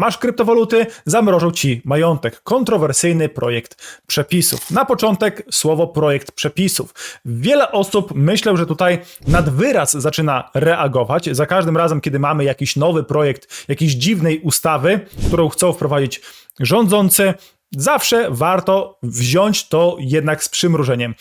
Masz kryptowaluty, zamrożą ci majątek. Kontrowersyjny projekt przepisów. Na początek słowo projekt przepisów. Wiele osób myślę, że tutaj nad wyraz zaczyna reagować. Za każdym razem, kiedy mamy jakiś nowy projekt, jakiejś dziwnej ustawy, którą chcą wprowadzić rządzący, zawsze warto wziąć to jednak z przymrużeniem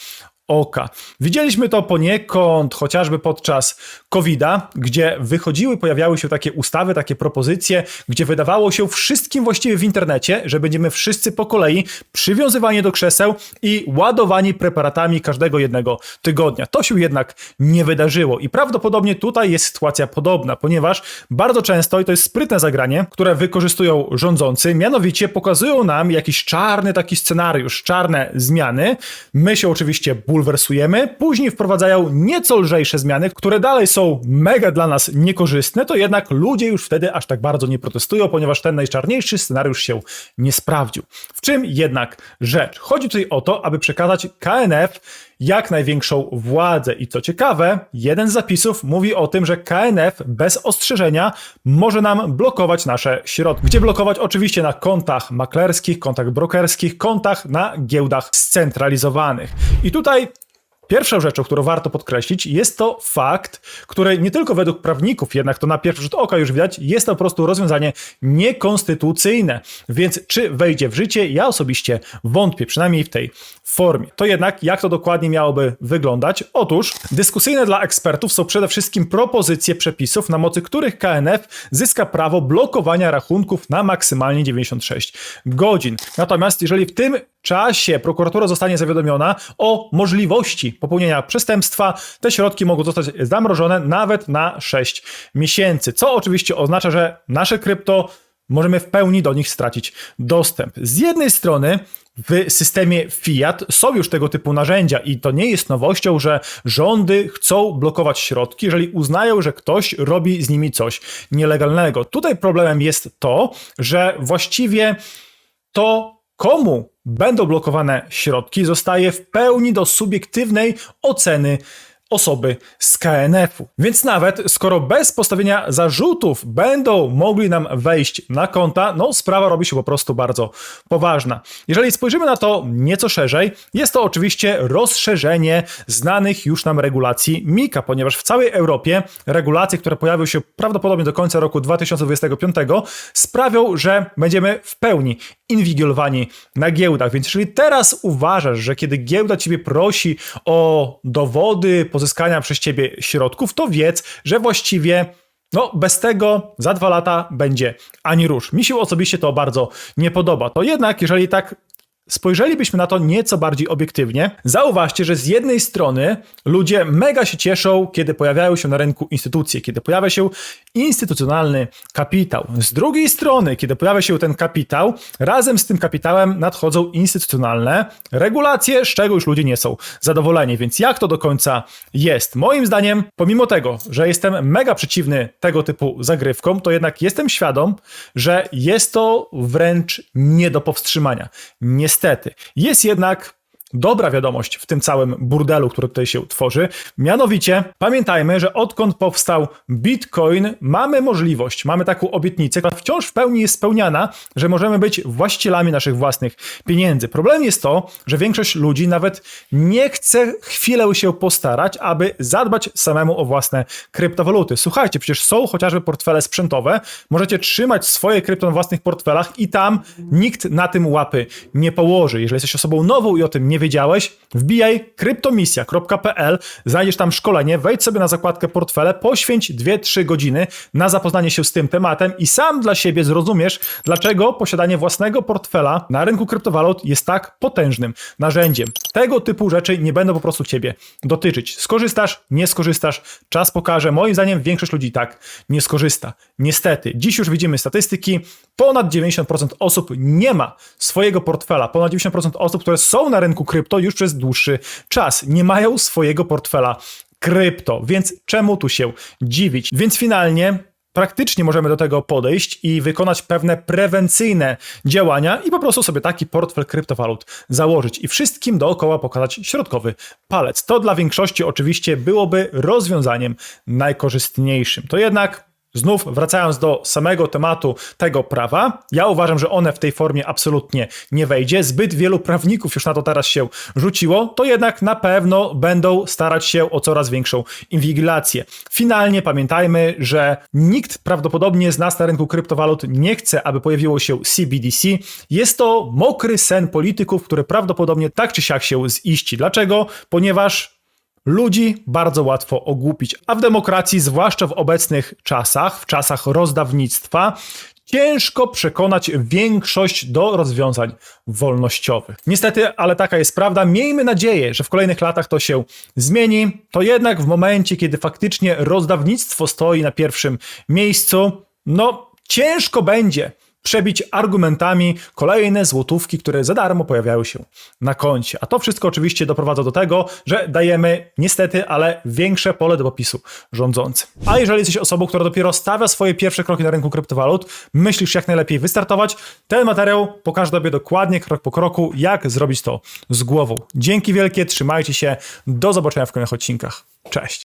oka. Widzieliśmy to poniekąd chociażby podczas COVID-a, gdzie wychodziły, pojawiały się takie ustawy, takie propozycje, gdzie wydawało się wszystkim właściwie w internecie, że będziemy wszyscy po kolei przywiązywani do krzeseł i ładowani preparatami każdego jednego tygodnia. To się jednak nie wydarzyło i prawdopodobnie tutaj jest sytuacja podobna, ponieważ bardzo często, i to jest sprytne zagranie, które wykorzystują rządzący, mianowicie pokazują nam jakiś czarny taki scenariusz, czarne zmiany. My się oczywiście bulwersujemy, później wprowadzają nieco lżejsze zmiany, które dalej są mega dla nas niekorzystne, to jednak ludzie już wtedy aż tak bardzo nie protestują, ponieważ ten najczarniejszy scenariusz się nie sprawdził. W czym jednak rzecz? Chodzi tutaj o to, aby przekazać KNF jak największą władzę. I co ciekawe, jeden z zapisów mówi o tym, że KNF bez ostrzeżenia może nam blokować nasze środki. Gdzie blokować? Oczywiście na kontach maklerskich, kontach brokerskich, kontach na giełdach scentralizowanych. I tutaj Pierwszą rzeczą, którą warto podkreślić, jest to fakt, który nie tylko według prawników, jednak to na pierwszy rzut oka już widać, jest to po prostu rozwiązanie niekonstytucyjne. Więc czy wejdzie w życie? Ja osobiście wątpię, przynajmniej w tej formie. To jednak, jak to dokładnie miałoby wyglądać? Otóż dyskusyjne dla ekspertów są przede wszystkim propozycje przepisów, na mocy których KNF zyska prawo blokowania rachunków na maksymalnie 96 godzin. Natomiast jeżeli w tym czasie prokuratura zostanie zawiadomiona o możliwości popełnienia przestępstwa, te środki mogą zostać zamrożone nawet na 6 miesięcy, co oczywiście oznacza, że nasze krypto możemy w pełni do nich stracić dostęp. Z jednej strony w systemie Fiat są już tego typu narzędzia i to nie jest nowością, że rządy chcą blokować środki, jeżeli uznają, że ktoś robi z nimi coś nielegalnego. Tutaj problemem jest to, że właściwie to komu będą blokowane środki, zostaje w pełni do subiektywnej oceny osoby z KNF-u. Więc nawet skoro bez postawienia zarzutów będą mogli nam wejść na konta, no sprawa robi się po prostu bardzo poważna. Jeżeli spojrzymy na to nieco szerzej, jest to oczywiście rozszerzenie znanych już nam regulacji MIKA, ponieważ w całej Europie regulacje, które pojawią się prawdopodobnie do końca roku 2025, sprawią, że będziemy w pełni inwigilowani na giełdach. Więc jeżeli teraz uważasz, że kiedy giełda ciebie prosi o dowody, pozyskania przez ciebie środków, to wiedz, że właściwie no, bez tego za dwa lata będzie ani rusz. Mi się osobiście to bardzo nie podoba. To jednak, jeżeli tak spojrzelibyśmy na to nieco bardziej obiektywnie, zauważcie, że z jednej strony ludzie mega się cieszą, kiedy pojawiają się na rynku instytucje, kiedy pojawia się instytucjonalny kapitał. Z drugiej strony, kiedy pojawia się ten kapitał, razem z tym kapitałem nadchodzą instytucjonalne regulacje, z czego już ludzie nie są zadowoleni. Więc jak to do końca jest? Moim zdaniem, pomimo tego, że jestem mega przeciwny tego typu zagrywkom, to jednak jestem świadom, że jest to wręcz nie do powstrzymania. Niestety Niestety. Jest jednak dobra wiadomość w tym całym burdelu, który tutaj się tworzy. Mianowicie pamiętajmy, że odkąd powstał Bitcoin, mamy możliwość, mamy taką obietnicę, która wciąż w pełni jest spełniana, że możemy być właścicielami naszych własnych pieniędzy. Problem jest to, że większość ludzi nawet nie chce chwilę się postarać, aby zadbać samemu o własne kryptowaluty. Słuchajcie, przecież są chociażby portfele sprzętowe, możecie trzymać swoje krypto na własnych portfelach i tam nikt na tym łapy nie położy. Jeżeli jesteś osobą nową i o tym wiedziałeś, wbijaj kryptomisja.pl, znajdziesz tam szkolenie, wejdź sobie na zakładkę portfele, poświęć 2-3 godziny na zapoznanie się z tym tematem i sam dla siebie zrozumiesz, dlaczego posiadanie własnego portfela na rynku kryptowalut jest tak potężnym narzędziem. Tego typu rzeczy nie będą po prostu ciebie dotyczyć. Skorzystasz, nie skorzystasz, czas pokaże. Moim zdaniem większość ludzi tak nie skorzysta. Niestety, dziś już widzimy statystyki, ponad 90% osób nie ma swojego portfela, ponad 90% osób, które są na rynku krypto już przez dłuższy czas. Nie mają swojego portfela krypto, więc czemu tu się dziwić? Więc finalnie praktycznie możemy do tego podejść i wykonać pewne prewencyjne działania i po prostu sobie taki portfel kryptowalut założyć i wszystkim dookoła pokazać środkowy palec. To dla większości oczywiście byłoby rozwiązaniem najkorzystniejszym. To jednak Znów wracając do samego tematu tego prawa, ja uważam, że one w tej formie absolutnie nie wejdzie. Zbyt wielu prawników już na to teraz się rzuciło, to jednak na pewno będą starać się o coraz większą inwigilację. Finalnie pamiętajmy, że nikt prawdopodobnie z nas na rynku kryptowalut nie chce, aby pojawiło się CBDC. Jest to mokry sen polityków, który prawdopodobnie tak czy siak się ziści. Dlaczego? Ponieważ Ludzi bardzo łatwo ogłupić, a w demokracji, zwłaszcza w obecnych czasach, w czasach rozdawnictwa, ciężko przekonać większość do rozwiązań wolnościowych. Niestety, ale taka jest prawda. Miejmy nadzieję, że w kolejnych latach to się zmieni. To jednak w momencie, kiedy faktycznie rozdawnictwo stoi na pierwszym miejscu, no ciężko będzie przebić argumentami kolejne złotówki, które za darmo pojawiają się na koncie. A to wszystko oczywiście doprowadza do tego, że dajemy niestety, ale większe pole do popisu rządzącym. A jeżeli jesteś osobą, która dopiero stawia swoje pierwsze kroki na rynku kryptowalut, myślisz jak najlepiej wystartować, ten materiał pokaże Tobie dokładnie, krok po kroku, jak zrobić to z głową. Dzięki wielkie, trzymajcie się, do zobaczenia w kolejnych odcinkach. Cześć!